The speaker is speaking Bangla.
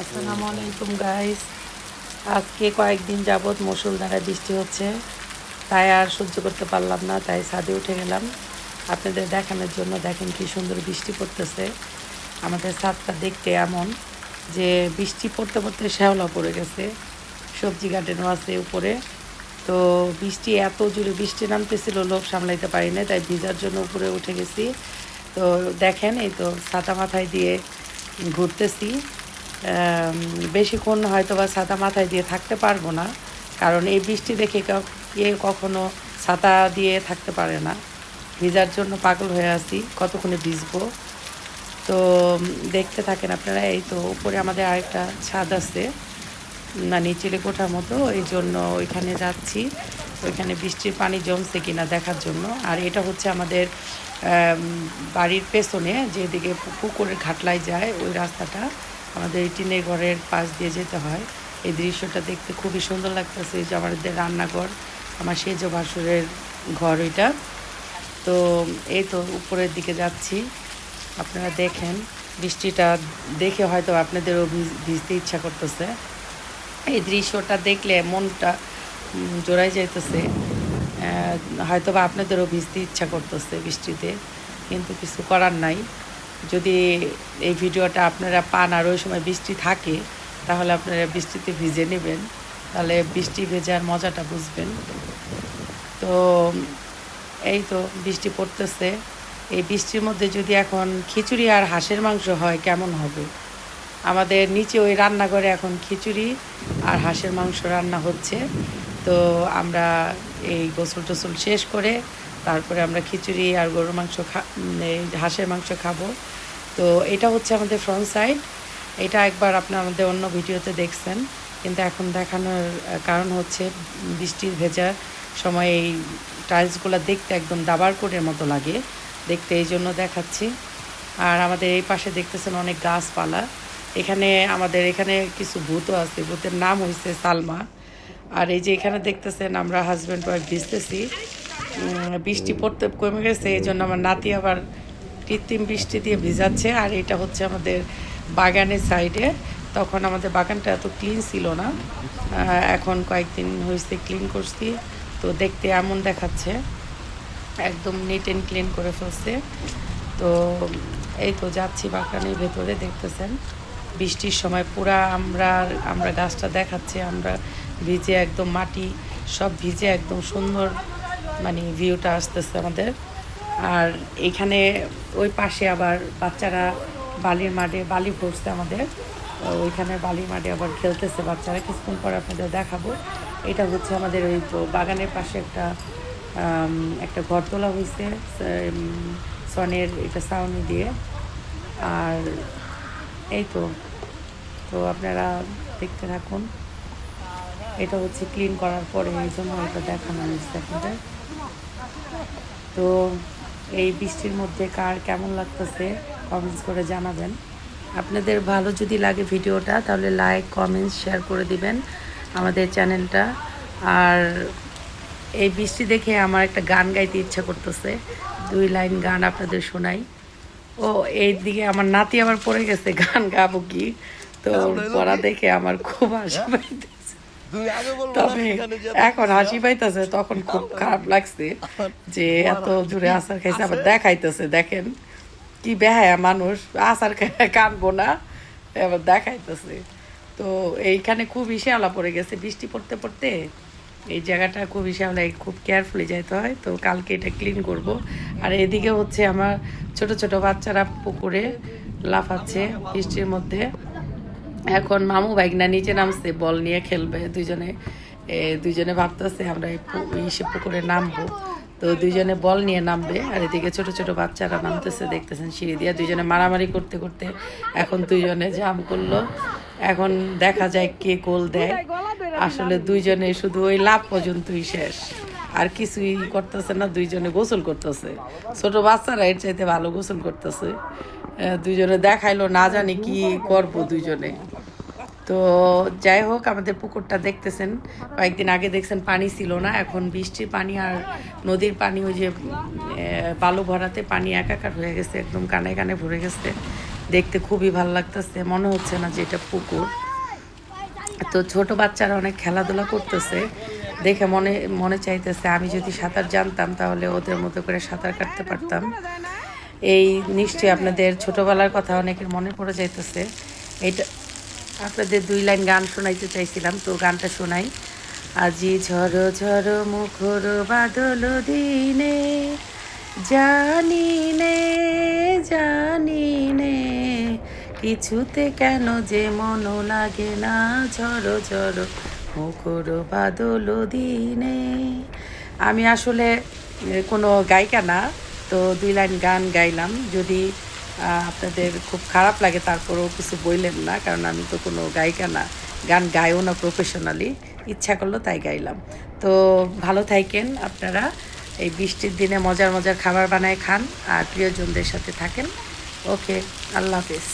আসসালামু আলাইকুম গাইস আজকে কয়েকদিন যাবৎ মুসুলধারে বৃষ্টি হচ্ছে। তাই আর সহ্য করতে পারলাম না, তাই ছাদে উঠে গেলাম। আপনাদের দেখানোর জন্য দেখেন কি সুন্দর বৃষ্টি পড়তেছে। আমাদের ছাদটা দেখতে এমন যে বৃষ্টি পড়তে পড়তে শ্যাওলা পড়ে গেছে। সবজি গার্ডেনও আছে উপরে। তো বৃষ্টি এত জোরে বৃষ্টি নামতেছিল, লোভ সামলাইতে পারি না তাই ভিজার জন্য উপরে উঠে গেছি। তো দেখেন এই তো ছাতা মাথায় দিয়ে ঘুরতেছি। বেশিক্ষণ হয়তো বা ছাতা মাথায় দিয়ে থাকতে পারব না, কারণ এই বৃষ্টি দেখে কা- কে কখনো ছাতা দিয়ে থাকতে পারে না। ভিজার জন্য পাগল হয়ে আছি, কতক্ষণে ভিজবো? তো দেখতে থাকেন আপনারা, এই তো উপরে আমাদের আরেকটা ছাদ আছে মানে চিলে কোঠার মতো, এই জন্য ওইখানে যাচ্ছি। ওইখানে বৃষ্টির পানি জমছে কিনা দেখার জন্য। আর এটা হচ্ছে আমাদের বাড়ির পেছনে, যেদিকে পুকুরের ঘাটলায় যায়, ওই রাস্তাটা। আমাদের এই টিনের ঘরের পাশ দিয়ে যেতে হয়। এই দৃশ্যটা দেখতে খুবই সুন্দর লাগতেছে যে আমাদের রান্নাঘর, আমার সেজ ভাসুরের ঘর ওইটা। তো এই তো উপরের দিকে যাচ্ছি। আপনারা দেখেন, বৃষ্টিটা দেখে হয়তো আপনাদেরও ভিজ- ভিজতে ইচ্ছা করতেছে। এই দৃশ্যটা দেখলে মনটা জোড়াই যাইতেছে। হয়তো বা আপনাদেরও ভিজতে ইচ্ছা করতেছে বৃষ্টিতে, কিন্তু কিছু করার নাই। যদি এই ভিডিওটা আপনারা পান আর ওই সময় বৃষ্টি থাকে, তাহলে আপনারা বৃষ্টিতে ভিজে নেবেন। তাহলে বৃষ্টি ভেজার মজাটা বুঝবেন। তো, এই তো বৃষ্টি পড়তেছে। এই বৃষ্টির মধ্যে যদি এখন খিচুড়ি আর হাঁসের মাংস হয়, কেমন হবে? আমাদের নিচে ওই রান্নাঘরে এখন খিচুড়ি আর হাঁসের মাংস রান্না হচ্ছে। তো আমরা এই গোসল টোসল শেষ করে তারপরে আমরা খিচুড়ি আর গরুর মাংস খা হাঁসের মাংস খাব। তো এটা হচ্ছে আমাদের ফ্রন্ট সাইড এটা একবার আপনার আমাদের অন্য ভিডিওতে দেখছেন। কিন্তু এখন দেখানোর কারণ হচ্ছে বৃষ্টির ভেজার সময় এই টাইলসগুলো দেখতে একদম দাবার কোটের মতো লাগে। দেখতে এই জন্য দেখাচ্ছি। আর আমাদের এই পাশে দেখতেছেন অনেক গাছপালা। এখানে আমাদের এখানে কিছু ভূতও আছে। ভূতের নাম হয়েছে সালমা। আর এই যে এখানে দেখতেছেন আমরা হাজব্যান্ড ওয়াইফ ভিজতেছি। বৃষ্টি পড়তে কমে গেছে, এই জন্য আমার নাতি আবার কৃত্রিম বৃষ্টি দিয়ে ভিজাচ্ছে, আর এটা হচ্ছে আমাদের বাগানের সাইডে। তখন আমাদের বাগানটা এত ক্লিন ছিল না। এখন কয়েকদিন হয়েছে ক্লিন করছি, তো দেখতে এমন দেখাচ্ছে, একদম নিট অ্যান্ড ক্লিন করে ফেলছে। তো এই তো যাচ্ছি বাগানের ভেতরে, দেখতেছেন, বৃষ্টির সময় পুরা আমরা আমরা গাছটা দেখাচ্ছি, আমরা ভিজে একদম মাটি সব ভিজে একদম সুন্দর মানে ভিউটা আসতেছে আমাদের। আর এখানে ওই পাশে আবার বাচ্চারা বালির মাঠে বালি ভরছে আমাদের। ওইখানে বালির মাঠে আবার খেলতেছে বাচ্চারা। কিছুক্ষণ পরে আপনাদের দেখাবো। এটা হচ্ছে আমাদের ওই বাগানের পাশে একটা একটা ঘর তোলা হয়েছে সনের এটা সাউনি দিয়ে। আর এই তো তো আপনারা দেখতে থাকুন। এটা হচ্ছে ক্লিন করার পরে এই জন্য এটা দেখানো হয়েছে আপনাদের। তো এই বৃষ্টির মধ্যে কার কেমন লাগতেছে কমেন্টস করে জানাবেন। আপনাদের ভালো যদি লাগে ভিডিওটা তাহলে লাইক কমেন্টস শেয়ার করে দিবেন আমাদের চ্যানেলটা আর এই বৃষ্টি দেখে আমার একটা গান গাইতে ইচ্ছা করতেছে। দুই লাইন গান আপনাদের শোনাই। ও এই দিকে আমার নাতি আবার পড়ে গেছে গান গাবো কি? তো পড়া দেখে আমার খুব বলব না, তবে এখন হাসি পাইতেছে তখন খুব খারাপ লাগছে যে এত জোরে আচার খাইছে আবার দেখাইতেছে দেখেন কি বেহায়া মানুষ আচার কানবো না এবার দেখাইতেছে। তো এইখানে খুব শ্যাওলা পড়ে গেছে বৃষ্টি পড়তে পড়তে এই জায়গাটা খুব শ্যাওলা খুব কেয়ারফুলি যাইতে হয়। তো কালকে এটা ক্লিন করব। আর এদিকে হচ্ছে আমার ছোট ছোট বাচ্চারা পুকুরে লাফাচ্ছে বৃষ্টির মধ্যে। এখন মামু বাইকনা নিচে নামছে, বল নিয়ে খেলবে। দুজনে দুজনে ভাবতেছে আমরা এই পুকুরে নামবো। তো দুইজনে বল নিয়ে নামবে, আর এদিকে ছোট ছোট বাচ্চারা নামতেছে, দেখতেছেন সিঁড়ি দিয়ে। দুজনে মারামারি করতে করতে এখন দুজনে জাম করল। এখন দেখা যায় কে গোল দেয়। আসলে দুইজনে শুধু ওই লাভ পর্যন্তই শেষ। আর কিছুই করতেছে না, দুইজনে গোসল করতেছে। ছোট বাচ্চারা এর চাইতে ভালো গোসল করতেছে। দুইজনে দেখাইলো, না জানি কি করব দুইজনে। তো যাই হোক, আমাদের পুকুরটা দেখতেছেন। কয়েকদিন আগে দেখছেন পানি ছিল না, এখন বৃষ্টির পানি আর নদীর পানি ওই যে বালু ভরাতে পানি একাকার হয়ে গেছে, একদম কানে কানে ভরে গেছে। দেখতে খুবই ভালো লাগতেছে, মনে হচ্ছে না যে এটা পুকুর। তো ছোট বাচ্চারা অনেক খেলাধুলা করতেছে। দেখে মনে মনে চাইতেছে, আমি যদি সাঁতার জানতাম তাহলে ওদের মতো করে সাঁতার কাটতে পারতাম। এই নিশ্চয়ই আপনাদের ছোটবেলার কথা অনেকের মনে পড়ে যাইতেছে। এটা আপনাদের দুই লাইন গান শোনাইতে চাইছিলাম, তো গানটা শোনাই। আজি ঝড় ঝড় মুখর বাদল দিনে, জানি নে জানি নে, কিছুতে কেন যে মন লাগে না ঝড় ঝড় মুখর বাদল দিনে। আমি আসলে কোনো গায়িকা না, তো দুই লাইন গান গাইলাম। যদি আপনাদের খুব খারাপ লাগে, তারপরেও কিছু বললেন না, কারণ আমি তো কোনো গায়িকা না। গান গাইও না প্রফেশনালি ইচ্ছা করল তাই গাইলাম। তো ভালো থাকেন আপনারা, এই বৃষ্টির দিনে মজার মজার খাবার বানায় খান, আর প্রিয়জনদের সাথে থাকেন। ওকে, আল্লাহ হাফেজ।